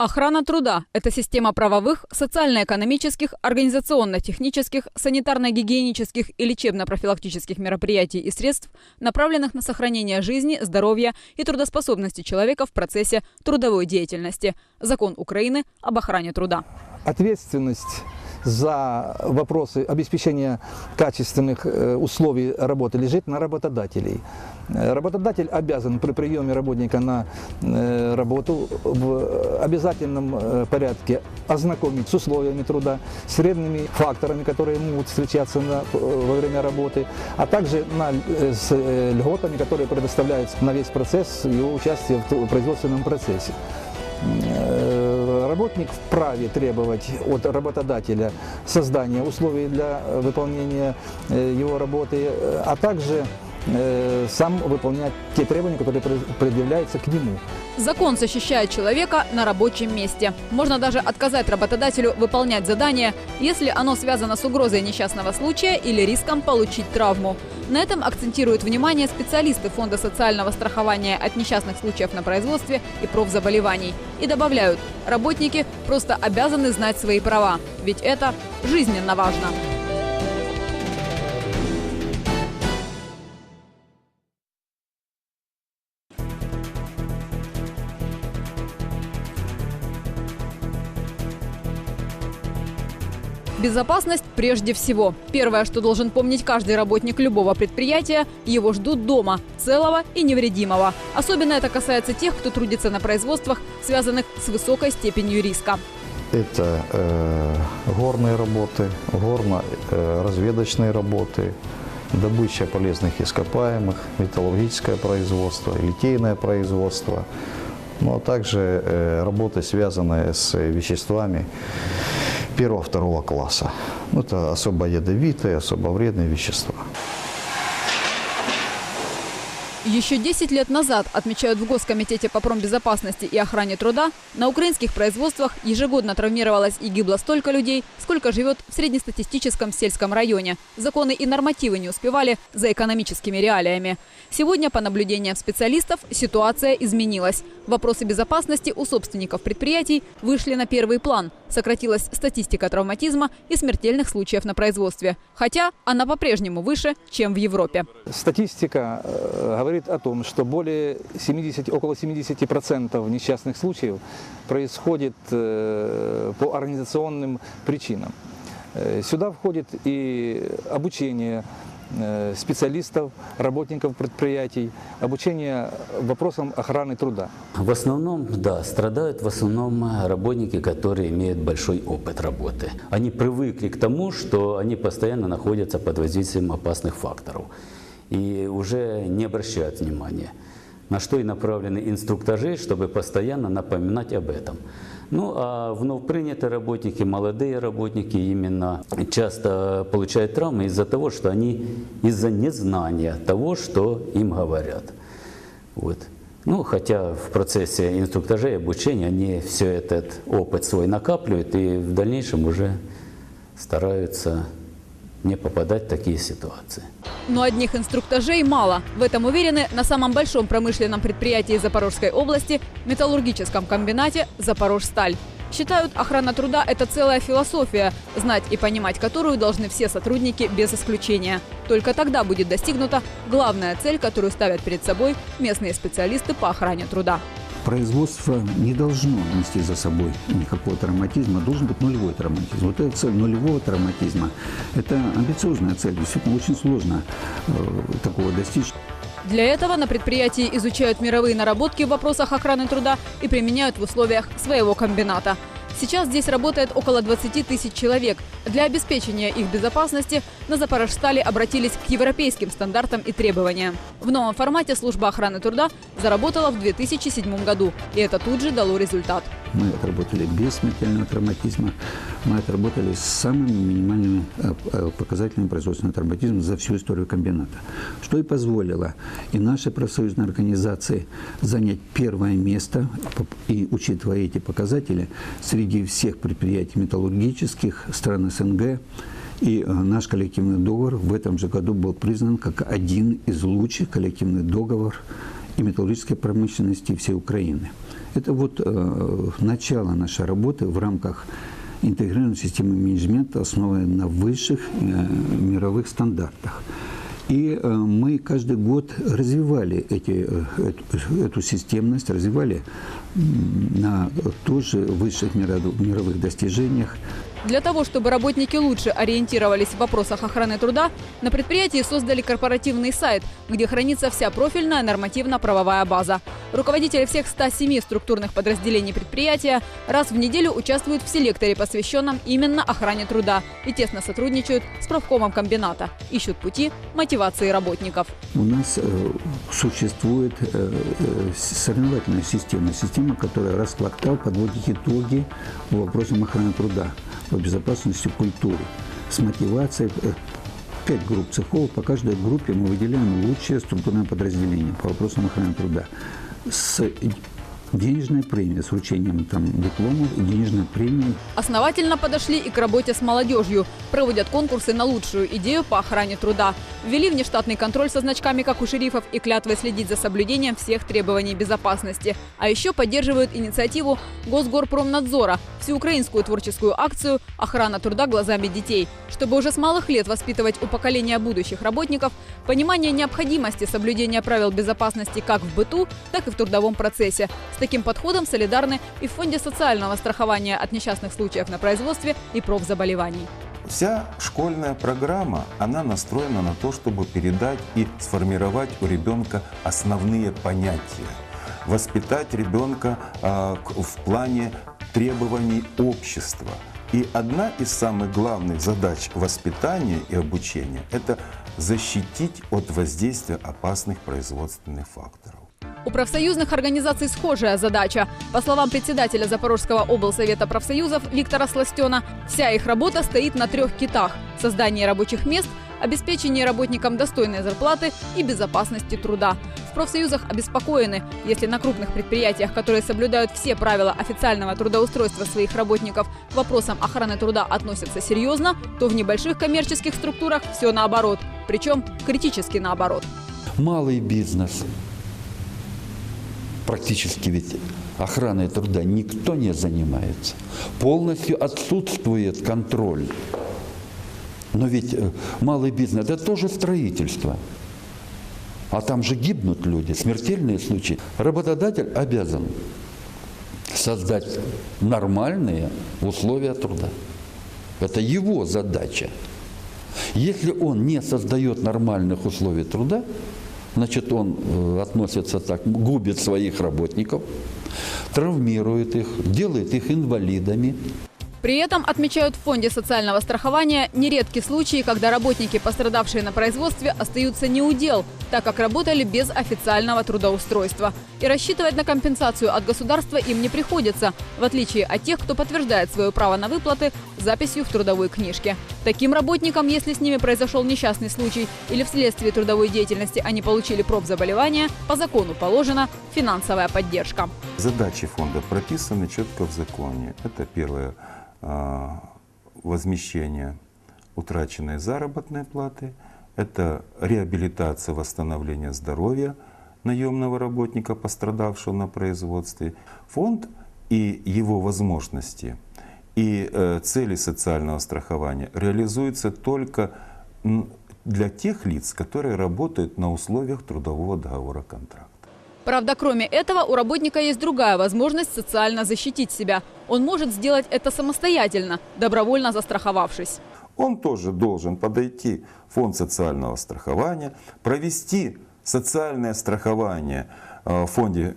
Охрана труда – это система правовых, социально-экономических, организационно-технических, санитарно-гигиенических и лечебно-профилактических мероприятий и средств, направленных на сохранение жизни, здоровья и трудоспособности человека в процессе трудовой деятельности. Закон Украины об охране труда. ответственность за вопросы обеспечения качественных э, условий работы лежит на работодателей. Э, Работодатель обязан при приеме работника на э, работу в обязательном порядке ознакомить с условиями труда, с вредными факторами, которые могут встречаться на- во время работы, а также на, с льготами, которые предоставляются на весь процесс его участия в производственном процессе. Работник вправе требовать от работодателя создания условий для выполнения э, его работы, э, а также э, сам выполнять те требования, которые пред- предъявляются к нему. Закон защищает человека на рабочем месте. Можно даже отказать работодателю выполнять задание, если оно связано с угрозой несчастного случая или риском получить травму. На этом акцентируют внимание специалисты Фонда социального страхования от несчастных случаев на производстве и профзаболеваний. И добавляют, работники просто обязаны знать свои права, ведь это жизненно важно. Безопасность прежде всего. Первое, что должен помнить каждый работник любого предприятия, его ждут дома, целого и невредимого. Особенно это касается тех, кто трудится на производствах, связанных с высокой степенью риска. Это э, горные работы, горно-разведочные работы, добыча полезных ископаемых, металлургическое производство, литейное производство, ну а также э, работы, связанные с веществами первого-второго класса. Ну, это особо ядовитые, особо вредные вещества. Еще 10 лет назад, отмечают в Госкомитете по промбезопасности и охране труда, на украинских производствах ежегодно травмировалось и гибло столько людей, сколько живет в среднестатистическом сельском районе. Законы и нормативы не успевали за экономическими реалиями. Сегодня, по наблюдениям специалистов, ситуация изменилась. Вопросы безопасности у собственников предприятий вышли на первый план. Сократилась статистика травматизма и смертельных случаев на производстве. Хотя она по-прежнему выше, чем в Европе. Статистика э, говорит о том, что более 70, около 70% несчастных случаев происходит э, по организационным причинам. Э, Сюда входит и обучение специалистов, работников предприятий, обучение вопросам охраны труда. В основном, да, страдают в основном работники, которые имеют большой опыт работы. Они привыкли к тому, что они постоянно находятся под воздействием опасных факторов и уже не обращают внимания. На что и направлены инструктажи, чтобы постоянно напоминать об этом. Ну а вновь принятые работники, молодые работники именно часто получают травмы из-за того, что они из-за незнания того, что им говорят. Вот. Ну, хотя в процессе инструктажей и обучения они все этот опыт свой накапливают и в дальнейшем уже стараются не попадать в такие ситуации. Но одних инструктажей мало. В этом уверены на самом большом промышленном предприятии Запорожской области – металлургическом комбинате «Запорожсталь». Считают, охрана труда – это целая философия, знать и понимать которую должны все сотрудники без исключения. Только тогда будет достигнута главная цель, которую ставят перед собой местные специалисты по охране труда. Производство не должно нести за собой никакого травматизма, должен быть нулевой травматизм. Вот эта цель нулевого травматизма – это амбициозная цель, действительно очень сложно э, такого достичь. Для этого на предприятии изучают мировые наработки в вопросах охраны труда и применяют в условиях своего комбината. Сейчас здесь работает около 20 тысяч человек. Для обеспечения их безопасности на Запорожстале обратились к европейским стандартам и требованиям. В новом формате служба охраны труда заработала в 2007 году, и это тут же дало результат. Мы отработали без смертельного травматизма, мы отработали с самыми минимальными э, э, показателями производственного травматизма за всю историю комбината. Что и позволило и нашей профсоюзной организации занять первое место, и учитывая эти показатели, среди всех предприятий металлургических стран СНГ, и э, наш коллективный договор в этом же году был признан как один из лучших коллективных договоров и металлургической промышленности всей Украины. Это вот э, начало нашей работы в рамках интегрированной системы менеджмента, основанной на высших э, мировых стандартах. И э, мы каждый год развивали эти, эту, системность, развивали на тоже высших мировых достижениях. Для того, чтобы работники лучше ориентировались в вопросах охраны труда, на предприятии создали корпоративный сайт, где хранится вся профильная нормативно-правовая база. Руководители всех 107 структурных подразделений предприятия раз в неделю участвуют в селекторе, посвященном именно охране труда, и тесно сотрудничают с правкомом комбината, ищут пути мотивации работников. У нас э, существует э, э, соревновательная система, система, которая раз в квартал подводит итоги по вопросам охраны труда, по безопасности культуры, с мотивацией. э, Пять групп цехов, по каждой группе мы выделяем лучшее структурное подразделение по вопросам охраны труда с денежной премией, с вручением там, дипломов и денежной премией Основательно подошли и к работе с молодежью. Проводят конкурсы на лучшую идею по охране труда. Ввели внештатный контроль со значками, как у шерифов, и клятвой следить за соблюдением всех требований безопасности. А еще поддерживают инициативу Госгорпромнадзора, всеукраинскую творческую акцию «Охрана труда глазами детей», чтобы уже с малых лет воспитывать у поколения будущих работников понимание необходимости соблюдения правил безопасности как в быту, так и в трудовом процессе. Таким подходом солидарны и в Фонде социального страхования от несчастных случаев на производстве и профзаболеваний. Вся школьная программа, она настроена на то, чтобы передать и сформировать у ребенка основные понятия. Воспитать ребенка к- в плане требований общества. И одна из самых главных задач воспитания и обучения – это защитить от воздействия опасных производственных факторов. У профсоюзных организаций схожая задача. По словам председателя Запорожского облсовета профсоюзов Виктора Сластена, вся их работа стоит на трех китах – создании рабочих мест, обеспечении работникам достойной зарплаты и безопасности труда. В профсоюзах обеспокоены, если на крупных предприятиях, которые соблюдают все правила официального трудоустройства своих работников, к вопросам охраны труда относятся серьезно, то в небольших коммерческих структурах все наоборот, причем критически наоборот. Малый бизнес. Практически ведь охраной труда никто не занимается. Полностью отсутствует контроль. Но ведь э, малый бизнес – это тоже строительство. А там же гибнут люди, смертельные случаи. Работодатель обязан создать нормальные условия труда. Это его задача. Если он не создает нормальных условий труда, значит, он э, относится так, губит своих работников, травмирует их, делает их инвалидами. При этом, отмечают в Фонде социального страхования, нередки случаи, когда работники, пострадавшие на производстве, остаются не у дел, так как работали без официального трудоустройства. И рассчитывать на компенсацию от государства им не приходится, в отличие от тех, кто подтверждает свое право на выплаты записью в трудовой книжке. Таким работникам, если с ними произошел несчастный случай или вследствие трудовой деятельности они получили профзаболевание, по закону положена финансовая поддержка. Задачи фонда прописаны четко в законе. Это первое возмещение утраченной заработной платы, это реабилитация, восстановление здоровья наемного работника, пострадавшего на производстве. Фонд и его возможности и э, цели социального страхования реализуются только для тех лиц, которые работают на условиях трудового договора контракта. Правда, кроме этого, у работника есть другая возможность социально защитить себя. Он может сделать это самостоятельно, добровольно застраховавшись. Он тоже должен подойти в фонд социального страхования, провести социальное страхование э, в фонде,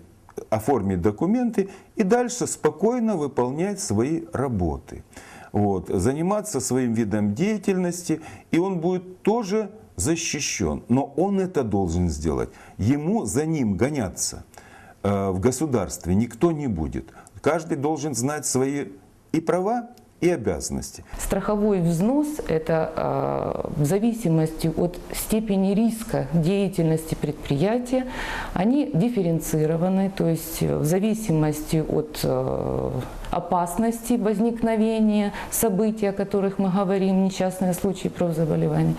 оформить документы и дальше спокойно выполнять свои работы. Вот, заниматься своим видом деятельности, и он будет тоже защищен. Но он это должен сделать. Ему за ним гоняться э, в государстве никто не будет. Каждый должен знать свои и права, и обязанности. Страховой взнос – это э, в зависимости от степени риска деятельности предприятия, они дифференцированы, то есть э, в зависимости от опасности возникновения событий, о которых мы говорим, несчастные случаи профзаболеваний.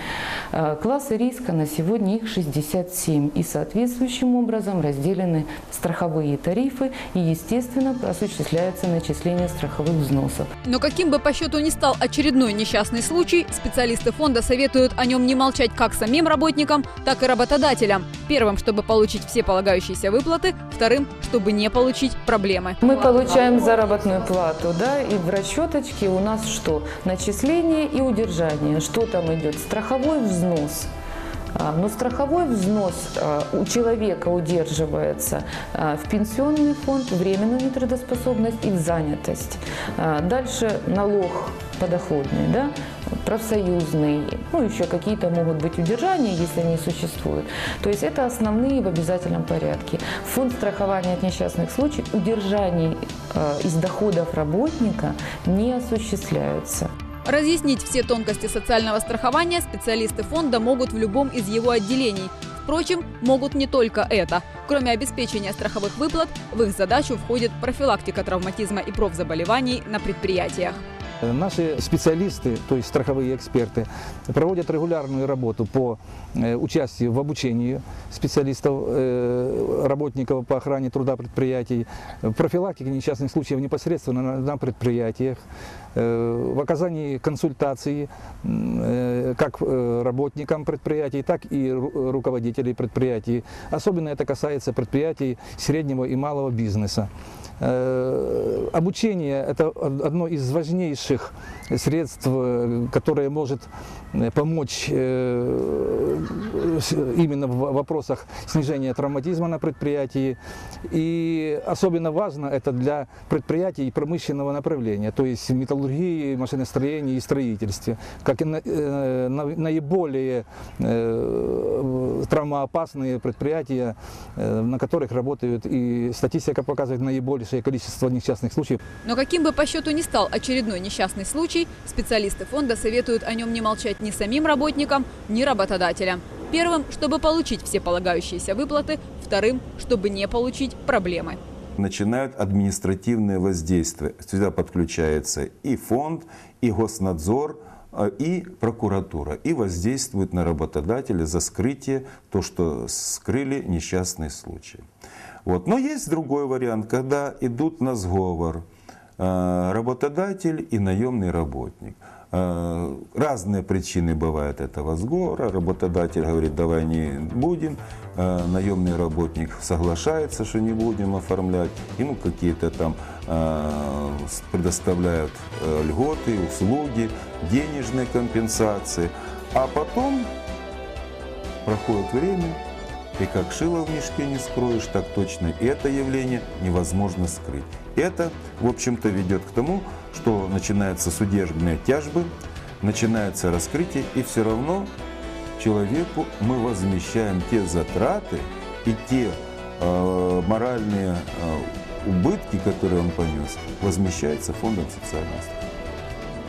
Э, Классы риска на сегодня их 67 и соответствующим образом разделены страховые тарифы и, естественно, осуществляется начисление страховых взносов. Но каким бы по счету ни стал очередной несчастный случай, специалисты фонда советуют о нем не молчать как самим работникам, так и работодателям. Первым, чтобы получить все полагающиеся выплаты, вторым, чтобы не получить проблемы. Мы получаем заработную плату, да, и в расчеточке у нас что? Начисление и удержание. Что там идет? Страховой взнос. А, Но страховой взнос а, у человека удерживается а, в пенсионный фонд, временную нетрудоспособность и в занятость. Дальше налог подоходный, да, профсоюзный, ну еще какие-то могут быть удержания, если они существуют. То есть это основные в обязательном порядке. Фонд страхования от несчастных случаев удержаний из доходов работника не осуществляются. Разъяснить все тонкости социального страхования специалисты фонда могут в любом из его отделений. Впрочем, могут не только это. Кроме обеспечения страховых выплат, в их задачу входит профилактика травматизма и профзаболеваний на предприятиях. Наши специалисты, то есть страховые эксперты, проводят регулярную работу по э, участию в обучении специалистов, э, работников по охране труда предприятий, профилактике несчастных случаев непосредственно на, предприятиях, э, в оказании э, как работникам предприятий, так и ру- руководителей предприятий. Особенно это касается предприятий среднего и малого бизнеса. Э, Обучение – это одно из важнейших средств, э, которое может э, помочь именно в вопросах снижения травматизма на предприятии. И особенно важно это для предприятий промышленного направления, то есть металлургии, машиностроении и строительстве, как и на- на- наиболее травмоопасные предприятия, на которых работают и статистика показывает наибольшее количество несчастных случаев. Но каким бы по счету ни стал очередной несчастный случай, специалисты фонда советуют о нем не молчать ни самим работникам, ни работодателям. Первым, чтобы получить все полагающиеся выплаты, вторым, чтобы не получить проблемы. начинают административное воздействие. Сюда подключается и фонд, и госнадзор, э, и прокуратура. И воздействуют на работодателя за скрытие, то, что скрыли несчастный случай. Вот. Но есть другой вариант, когда идут на сговор э, работодатель и наемный работник. Э, Разные причины бывают этого сговора. Работодатель говорит, давай не будем. Э, Наемный работник соглашается, что не будем оформлять. Ему какие-то там предоставляют льготы, услуги, денежные компенсации. А потом проходит время, и как шило в мешке не скроешь, так точно это явление невозможно скрыть. Это, в общем-то, ведет к тому, что начинаются судебные тяжбы, начинается раскрытие, и все равно человеку мы возмещаем те затраты и те э, моральные э, убытки, которые он понес, возмещается фондом социального страхования.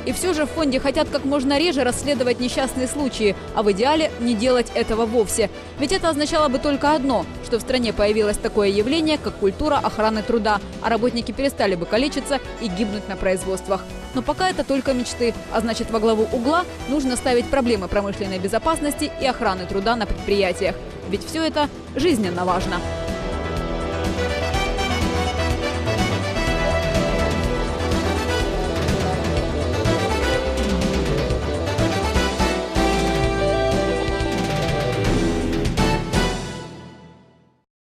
И все же в фонде хотят как можно реже расследовать несчастные случаи, а в идеале не делать этого вовсе. Ведь это означало бы только одно, что в стране появилось такое явление, как культура охраны труда, а работники перестали бы калечиться и гибнуть на производствах. Но пока это только мечты, а значит во главу угла нужно ставить проблемы промышленной безопасности и охраны труда на предприятиях. Ведь все это жизненно важно.